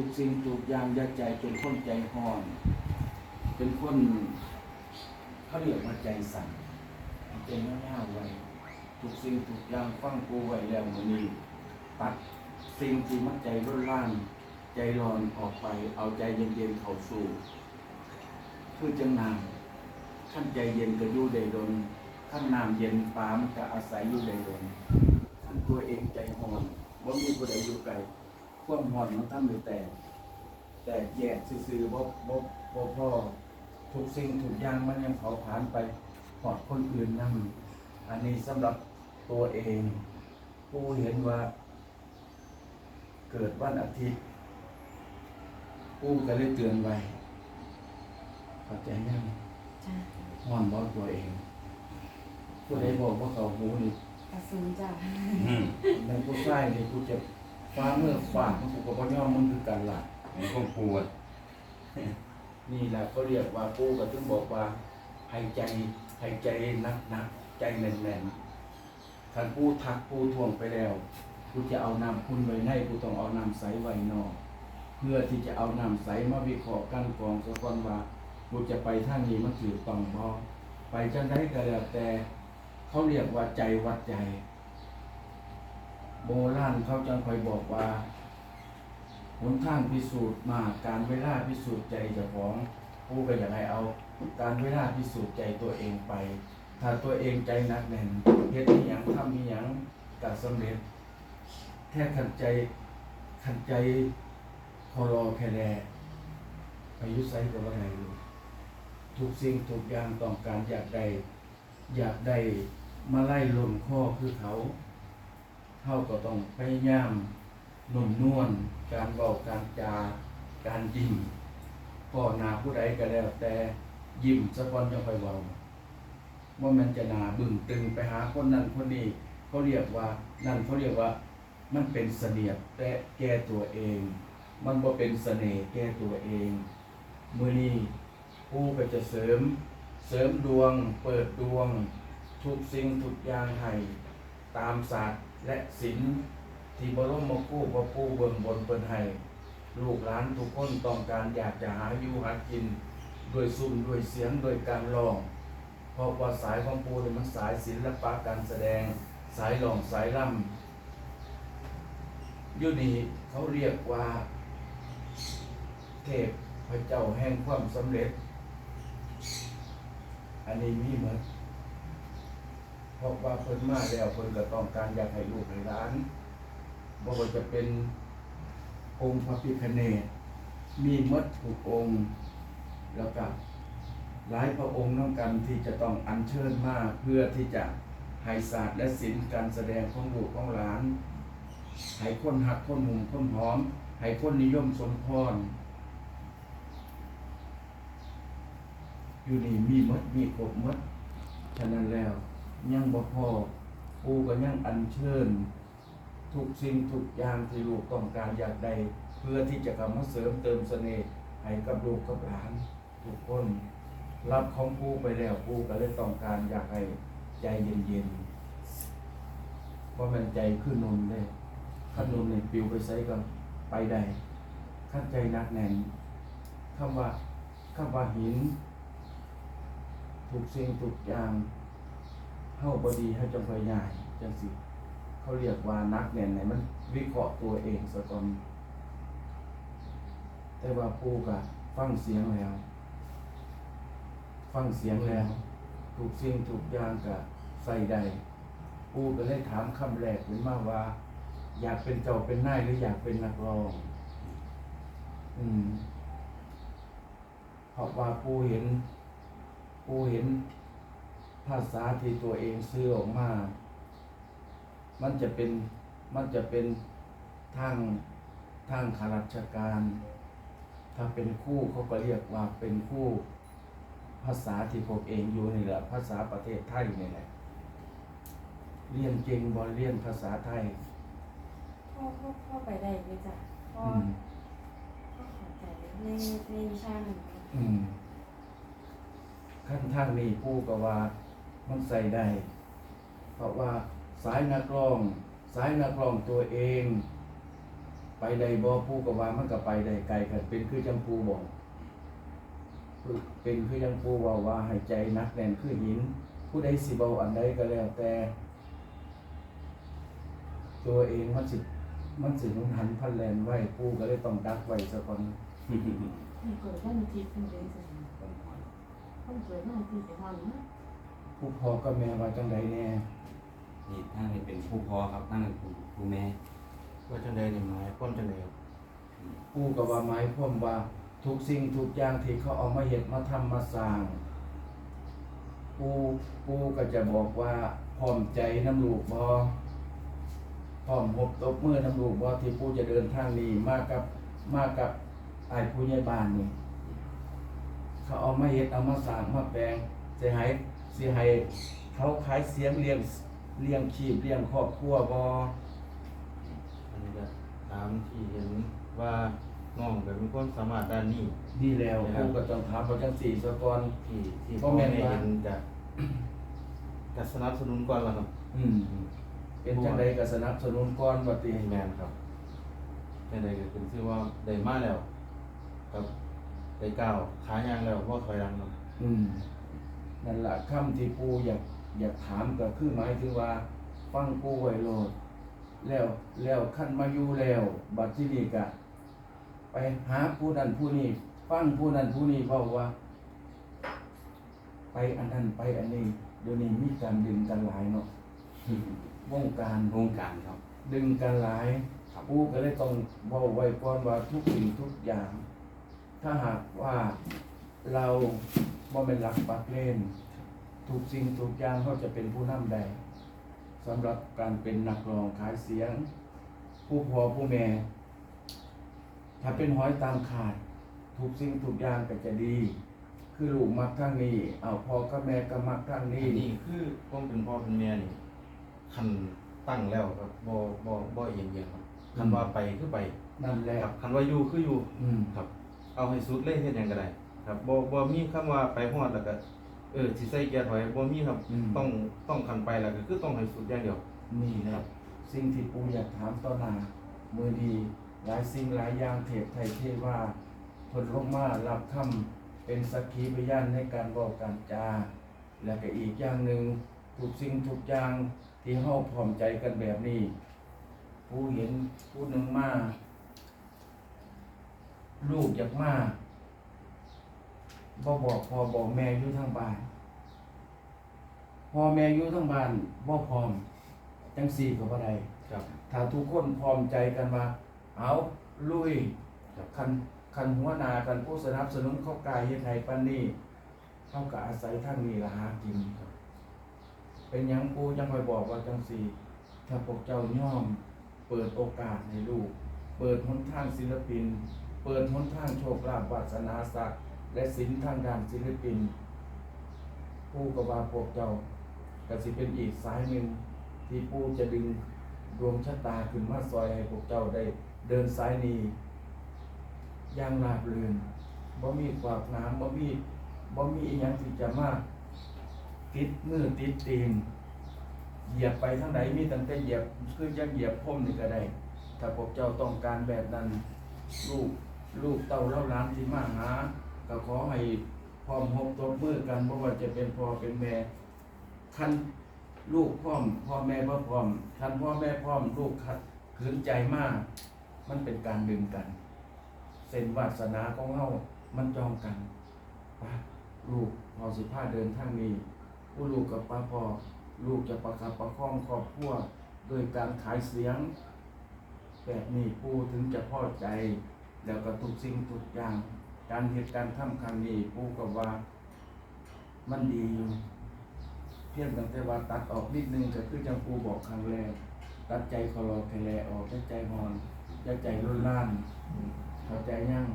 ทุกสิ่งทุกอย่างอย่าใจเป็นคนใจห้อน เป็นคนเขาเรียกว่าใจสั่นใจง่ายๆไว้ทุกสิ่งทุกอย่างฟังกูไว้แล้วมือนี้ตัดสิ่งที่มันใจร้อนล่านใจร้อนออกไป เอาใจเย็นๆเข้าสู่คือจังน้ำขั้นใจเย็นก็อยู่ได้ดนขั้นน้ำเย็นปามก็อาศัยอยู่ได้ดนขั้นตัวเองใจห่อนว่ามีผู้ใดอยู่ไกล ความห่อนมันทำให้แต่แต่แยกซื่อๆบ่บ่บ่พอทุกสิ่งทุกอย่างมันยังเผาผลาญไปหอดคนอื่นนั่นอันนี้สำหรับตัวเองผู้เห็นว่า เกิดวันอาทิตย์ผู้ก็เลยเตือนไว้เข้าใจยังจ้ะห่อนบ่ตัวเองผู้ใดบอกว่าเขาหูนี่กระสุนจ้ะอืมในผู้ชายนี่กูจะ ฟ้าเมื่อฝากมันกูก็บ่ยอมมันคือกันล่ะผมก็ปวนี่แหละเขาเรียกว่าปูก็ถึงบอกว่าให้ใจให้ใจนักนักใจแน่นแน่นๆท่านปูทักปูทวงไปแล้วกูจะเอานำคุณไว้ในกูต้องเอานำใสไว้นอกเพื่อที่จะเอานำใสมาวิเคราะห์กันกองสะกอนว่ากูจะไปทางนี้มันถือปังบ่ไปจังได้ก็แล้วแต่ เขาเรียกว่าใจวัดใจ โบราณเขาจังคอยบอกว่าหนทางพิสูจน์มาการเวลาพิสูจน์ใจเจ้าของผู้ก็อยากให้เอา การเวลาพิสูจน์ใจตัวเองไป ถ้าตัวเองใจหนักแน่นเฮ็ดอีหยังทำอีหยังก็สำเร็จ แค่ขันใจขันใจคอรอแค่แลอายุไซก็ว่าไงทุกสิ่งทุกอย่างต้องการอยากได้ อยากได้มาไล่ลนข้อคือเขา เท่าก็ต้องพยายามนุ่มนวลการบอกการจาการยิ้มพ่อหนาผู้ใดก็แล้ว แต่ยิ้มสะกอนจะไปเว้าว่ามันจะหนาบึ้งตึงไปหาคนนั้นคนนี้เขาเรียกว่านั่นเขาเรียกว่า มันเป็นเสนียดแต่แก้ตัวเอง มันบ่เป็นเสน่ห์แก้ตัวเองมือนี้ผู้ก็จะเสริมเสริมดวง เปิดดวง ทุกสิ่งทุกอย่างให้ตามศาสตร์ และศิลป์ที่บรมมาคู่พระผู้เบื้องบนเปินให้ลูกหลานทุกคนต้องการอยากจะหาอยู่หากินด้วยซุ่มด้วยเสียงด้วยการร้อง เพราะว่าสายของปูเนี่ยมันสายศิลปะการแสดงสายร้องสายร่ำยูนีเขาเรียกว่า เทพพระเจ้าแห่งความสำเร็จ อันนี้มีเหมือน เพราะว่าเพิ่นมาแล้วเพิ่นก็ต้องการอยากให้ลูกให้หลานบ่ว่าจะเป็นองค์พระพิฆเนศมีมดทุกองค์ แล้วก็หลายพระองค์น้องกันที่จะต้องอัญเชิญมาเพื่อที่จะให้ศาสตร์และศิลป์การแสดงของลูกของหลานให้คนหักคนหุมคนหอมให้คนนิยมสมพรอยู่นี่มีมดมีครบมดฉะนั้นแล้ว ยังบ่พอปูก็ยังอัญเชิญ ทุกสิ่งทุกอย่างที่ลูกต้องการอยากได้เพื่อที่จะเข้ามาเสริมเติมเสน่ห์ให้กับลูกกับหลานทุกคน รับของผู้ไปแล้วผู้ก็เลยต้องการอยากให้ใจเย็นๆว่าะมันใจขึ้นนนเลยขั้นนนเนี่ยปิวไปใส่ก็ไปได้ขั้นใจนักแน่นคำว่าคำว่าหิน ทุกสิ่งทุกอย่าง เท่าบดีให้จงไปใหญ่จังสิเขาเรียกว่านักเนี่ยไหนมันวิเคราะห์ตัวเองสะก่อนแต่ว่าปูกะฟังเสียงแล้ว ฟังเสียงแล้ว ถูกสิ่งถูกอย่างกะใส่ได้ปูก็เลยถามคำแรกเป็นมาว่า อยากเป็นเจ้าเป็นนายหรืออยากเป็นนักร้อง อืมเพราะว่าปูเห็น ปูเห็น ภาษาที่ตัวเองซื้อออกมา มันจะเป็น มันจะเป็นทางทางข้าราชการ ถ้าเป็นคู่เขาก็เรียกว่าเป็นคู่ภาษาที่พวกเองอยู่นี่แหละ ภาษาประเทศไทยนี่แหละ เรียนเก่งบอเรียนภาษาไทยพ่อพ่อพ่อไปได้ไหมจ้ะพ่ออืมพ่อขอใจในในวิชาหนึ่งอืมขั้นทางนี้ผู้ก็ว่า มันใส่ได้ เพราะว่าสายนักร้อง สายนักร้องตัวเอง ไปได้บ่ปูก็ว่ามันก็ไปได้ไกลกันเป็นคือจังปูบอกเป็นคือจังปูว่าว่าให้ใจนักแน่นคือหิน ผู้ใดสิเบาอันใดก็แล้วแต่ ตัวเองมันสิมันสิหุนหันพันแลนไว้ปูก็เลยต้องดักไว้ซะก่อนมันเกิดวันอาทิตย์เป็นเดือนสิงหาคมมันเกิดวันอาทิตย์แต่วันนะ ผู้พ่อกับแม่ว่าจังใดแน่นี่ท่านนี่เป็นผู้พ่อครับท่านเป็นผู้ผู้แม่ว่าจังใดนี่หมายความจังใดครับปูก็ว่าหมายความว่าทุกสิ่งทุกอย่างที่เขาเอามาเฮ็ดมาทำมาสร้างปูปูก็จะบอกว่าพร้อมใจน้ำลูกบ่พร้อมหบตบมือน้ำลูกบ่ที่ปูจะเดินทางนี้มากับมากับไอ้ายผู้ใหญ่บ้านนี่เขาเอามาเฮ็ดเอามาสร้างมาแปลงสิให้ สิให้เขาขายเสียงเลี้ยงเลี้ยงชีพเลี้ยงครอบครัวบ่อันนี้ก็ตามที่เห็นว่าน้องก็มีความสามารถด้านนี้ดีแล้วปูก็ต้องถามว่าจังสี่ซะก่อน ที่ที่บ่พ่อแม่แม่นว่าเห็นจะจะสนับสนุนก่อนล่ะครับ อืมเป็นจังไดก็สนับสนุนก่อนว่าติแม่นครับจังใดก็เป็นชื่อว่าได้มาแล้ว ครับได้ก้าวขายางแล้วบ่ถอยหลังครับอืม นั่นล่ะคำที่ปูอยากอยากถามก็คือหมายถึงว่า ฟังปูไว้โลดแล้วแล้วขั้นมาอยู่แล้ว บัดที่นี่ก็ไปหาผู้นั้นผู้นี้ฟังผู้นั้นผู้นี้เว้าว่า ไปอันนั้นไปอันนี้เดี๋ยวนี้มีการดึงกันหลายเนาะวงการวงการครับ ดึงกันหลายครับปูก็เลยต้องเว้าไว้ก่อนว่าทุกสิ่งทุกอย่าง ถ้าหากว่าเรา บ่เป็นหลักปักเล่นทุกสิ่งทุกอย่างเขาจะเป็นผู้นำใดสำหรับการเป็นนักร้องขายเสียง ผู้พอผู้แม่ ถ้าเป็นห้อยตามขาดทุกสิ่งทุกอย่างก็จะดี คือลูกมักทางนี้เอาพ่อกับแม่ก็มักทางอันี้นนี้คือผมเป็นพ่อเป็นแม่นี่คันตั้งแล้วครับบ่บ่บ่เอียงเอียงครับคันว่าไปคือไปนั่นแหละครับคันว่าอยู่คืออยู่อืม ครับ เอาให้สุดเลยเฮ็ดหยังก็ได้ ครับบ่บ่มีคำว่าไปฮอดแล้วก็เออสิใส่เกียร์ถอยบ่มีครับอืม ต้องต้องคันไปแล้วก็คือต้องให้สุดอย่างเดียว นี่แหละสิ่งที่ปูอยากถามต่อหน้ามือดีหลายสิ่งหลายอย่างเทพไทยเทว่าทนลงมารับคำเป็นสักขีพยานในการบอกการจา และก็อีกอย่างหนึ่งทุกสิ่งทุกอย่างที่เฮาพร้อมใจกันแบบนี้ผู้เห็นผู้หนึ่งมาลูกอยากมา บ่บอกพ่อบอกแม่อยู่ทางบ้านพ่อแม่อยู่ทางบ้านบ่พร้อมจังสี่ก็บ่ได้ครับ ถ้าทุกคนพร้อมใจกันว่าเอาลุยครับคันคันหัวหน้ากันผู้สนับสนุนเข้ากายเฮ็ดให้ปานนี้เขาก็อาศัยทางนี้ละหากินเป็นหยังปูยังคอยบอกว่าจังสี่ถ้าพวกเจ้าย่อม เปิดโอกาสให้ลูก เปิดหนทางศิลปิน เปิดหนทางโชคลาภวาสนาศักดิ์ และศิลป์ทางด้านศิลปิน ผู้ก็ว่าพวกเจ้าก็สิเป็นอีกสายหนึ่งที่ผู้จะดึงดวงชะตาขึ้นมาซอยให้พวกเจ้าได้เดินสายนี้อย่างราบรื่นบ่มีกวากน้ำบ่มีบ่มีอีหยังที่จะมาติดมือติดตีนเหยียบไปทางไหนมีตั้งแต่เหยียบคือยังเหยียบพรมนี่ก็ได้ถ้าพวกเจ้าต้องการแบบนั้นลูกลูกเต้าเล่าล้านที่มาหา ก็ขอให้พร้อมหบตบมือกันเพราะว่าจะเป็นพ่อเป็นแม่คันลูกพร้อม พ่อแม่บ่พร้อมคันพ่อแม่พร้อมลูกขัดขืนใจมาก มันเป็นการดึงกัน เส้นวาสนาของเฮามันจองกันป้าลูกพอสิพาเดินทางนี้ผู้ลูกกับป้าพอลูกจะประคับประคองครอบครัวโดยการขายเสียง แบบนี้ผู้ถึงจะพอใจ แล้วก็ทุกสิ่งทุกอย่าง การเหตุการณ์ทำครั้งนี้ปูกับว่า มันดีอยู่เพียงแต่ว่าตัดออกนิดนึงก็คือจังปูบอกครั้งแรกตัดใจคอรอแคลออกใจใจหอนใจใจรุนร่านเข้าใจยัง